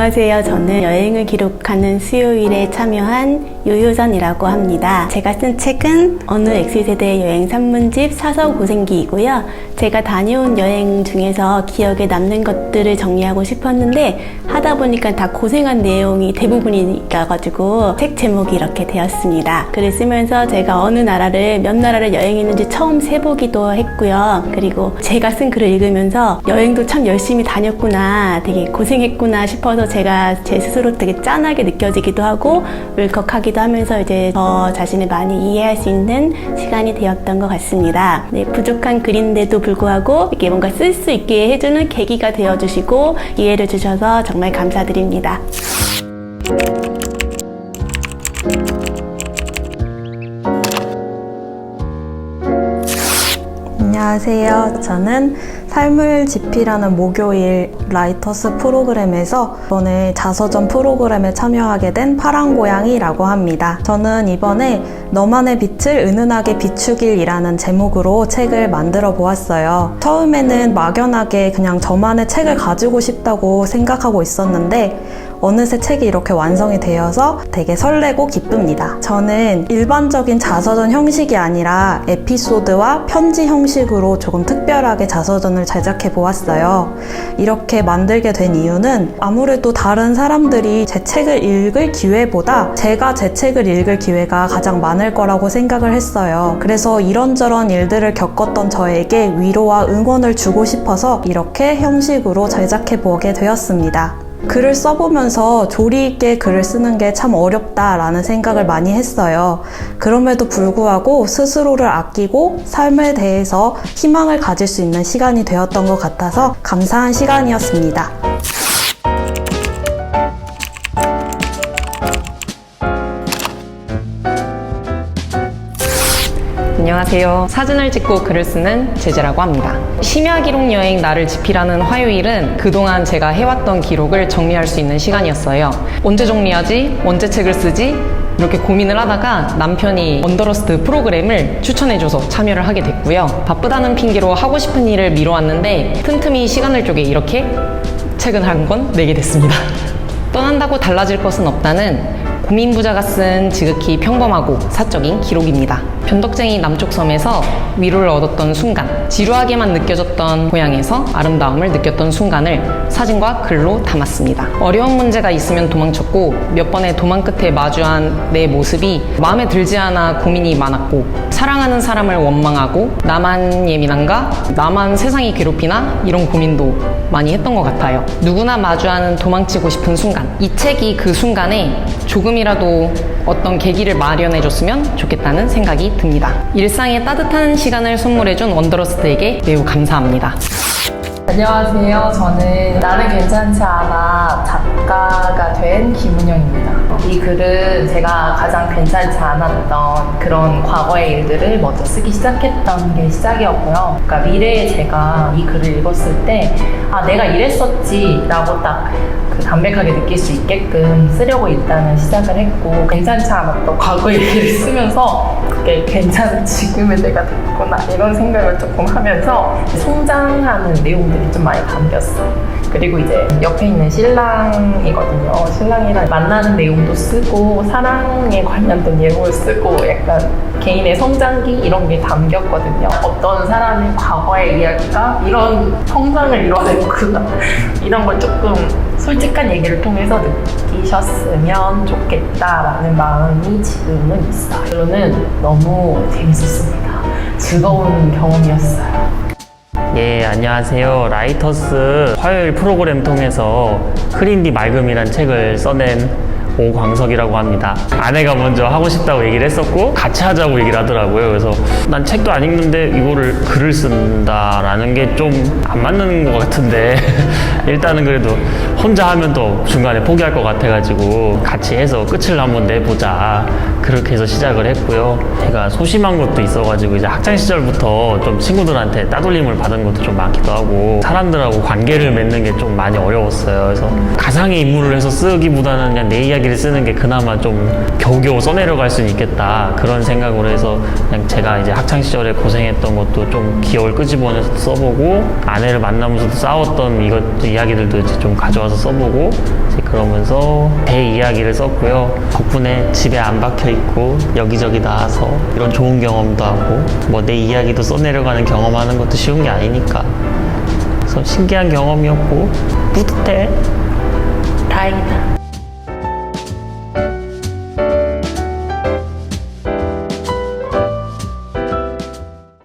안녕하세요. 저는 여행을 기록하는 수요일에 참여한 요요전이라고 합니다. 제가 쓴 책은 어느 X세대 여행 산문집 사서 고생기이고요. 제가 다녀온 여행 중에서 기억에 남는 것들을 정리하고 싶었는데 하다 보니까 다 고생한 내용이 대부분이라 가지고 책 제목이 이렇게 되었습니다. 글을 쓰면서 제가 어느 나라를 몇 나라를 여행했는지 처음 세보기도 했고요. 그리고 제가 쓴 글을 읽으면서 여행도 참 열심히 다녔구나, 되게 고생했구나 싶어서 제가 제 스스로 되게 짠하게 느껴지기도 하고 울컥하기도 하면서 이제 저 자신을 많이 이해할 수 있는 시간이 되었던 것 같습니다. 네, 부족한 글인데도 불구하고 이렇게 뭔가 쓸 수 있게 해주는 계기가 되어주시고 이해를 주셔서 정말 감사드립니다. 안녕하세요. 저는 삶을 지피라는 목요일 라이터스 프로그램에서 이번에 자서전 프로그램에 참여하게 된 파랑고양이라고 합니다. 저는 이번에 너만의 빛을 은은하게 비추길이라는 제목으로 책을 만들어 보았어요. 처음에는 막연하게 그냥 저만의 책을 가지고 싶다고 생각하고 있었는데 어느새 책이 이렇게 완성이 되어서 되게 설레고 기쁩니다. 저는 일반적인 자서전 형식이 아니라 에피소드와 편지 형식으로 조금 특별하게 자서전을 제작해 보았어요. 이렇게 만들게 된 이유는 아무래도 다른 사람들이 제 책을 읽을 기회보다 제가 제 책을 읽을 기회가 가장 많을 거라고 생각을 했어요. 그래서 이런저런 일들을 겪었던 저에게 위로와 응원을 주고 싶어서 이렇게 형식으로 제작해 보게 되었습니다. 글을 써보면서 조리 있게 글을 쓰는 게 참 어렵다라는 생각을 많이 했어요. 그럼에도 불구하고 스스로를 아끼고 삶에 대해서 희망을 가질 수 있는 시간이 되었던 것 같아서 감사한 시간이었습니다. 안녕하세요. 사진을 찍고 글을 쓰는 제재라고 합니다. 심야 기록 여행 나를 지피라는 화요일은 그동안 제가 해왔던 기록을 정리할 수 있는 시간이었어요. 언제 정리하지? 언제 책을 쓰지? 이렇게 고민을 하다가 남편이 언더러스트 프로그램을 추천해줘서 참여를 하게 됐고요. 바쁘다는 핑계로 하고 싶은 일을 미뤄왔는데 틈틈이 시간을 쪼개 이렇게 책은 한 권 내게 됐습니다. 떠난다고 달라질 것은 없다는 고민부자가 쓴 지극히 평범하고 사적인 기록입니다. 변덕쟁이 남쪽 섬에서 위로를 얻었던 순간, 지루하게만 느껴졌던 고향에서 아름다움을 느꼈던 순간을 사진과 글로 담았습니다. 어려운 문제가 있으면 도망쳤고 몇 번의 도망 끝에 마주한 내 모습이 마음에 들지 않아 고민이 많았고 사랑하는 사람을 원망하고 나만 예민한가? 나만 세상이 괴롭히나? 이런 고민도 많이 했던 것 같아요. 누구나 마주하는 도망치고 싶은 순간. 이 책이 그 순간에 조금이 라도 어떤 계기를 마련해 줬으면 좋겠다는 생각이 듭니다. 일상에 따뜻한 시간을 선물해 준 원더러스트에게 매우 감사합니다. 안녕하세요. 저는 나는 괜찮지 않아 작가가 된 김은영입니다. 이 글은 제가 가장 괜찮지 않았던 그런 과거의 일들을 먼저 쓰기 시작했던 게 시작이었고요. 그러니까 미래에 제가 이 글을 읽었을 때, 아, 내가 이랬었지 라고 딱그 담백하게 느낄 수 있게끔 쓰려고 일단은 시작을 했고, 괜찮지 않았던 과거의 일을 쓰면서 그게 괜찮은 지금의 내가 됐구나 이런 생각을 조금 하면서 성장하는 내용들이 좀 많이 담겼어요. 그리고 이제 옆에 있는 신랑이거든요. 신랑이랑 만나는 내용도 쓰고 사랑에 관련된 내용을 쓰고 약간 개인의 성장기 이런 게 담겼거든요. 어떤 사람의 과거의 이야기가 이런 성장을 이뤄냈구나 이런 걸 조금 솔직한 얘기를 통해서 느끼셨으면 좋겠다라는 마음이 지금은 있어요. 결론은 너무 재밌었습니다. 즐거운 경험이었어요. 예, 안녕하세요. 라이터스 화요일 프로그램 통해서 크린디 맑음이란 책을 써낸 오광석이라고 합니다. 아내가 먼저 하고 싶다고 얘기를 했었고 같이 하자고 얘기를 하더라고요. 그래서 난 책도 안 읽는데 이거를 글을 쓴다라는 게 좀 안 맞는 것 같은데 일단은 그래도 혼자 하면 또 중간에 포기할 것 같아가지고 같이 해서 끝을 한번 내보자 그렇게 해서 시작을 했고요. 제가 소심한 것도 있어가지고 이제 학창 시절부터 좀 친구들한테 따돌림을 받은 것도 좀 많기도 하고 사람들하고 관계를 맺는 게 좀 많이 어려웠어요. 그래서 가상의 인물을 해서 쓰기보다는 그냥 내 이야기를 이야기를 쓰는 게 그나마 좀 겨우겨우 써내려갈 수는 있겠다. 그런 생각으로 해서 그냥 제가 이제 학창 시절에 고생했던 것도 좀 기억을 끄집어내서 써보고 아내를 만나면서도 싸웠던 이것 이야기들도 이제 좀 가져와서 써보고 이제 그러면서 대 이야기를 썼고요. 덕분에 집에 안 박혀 있고 여기저기 나와서 이런 좋은 경험도 하고 뭐 내 이야기도 써내려가는 경험하는 것도 쉬운 게 아니니까. 그래서 신기한 경험이었고 뿌듯해. 다행이다.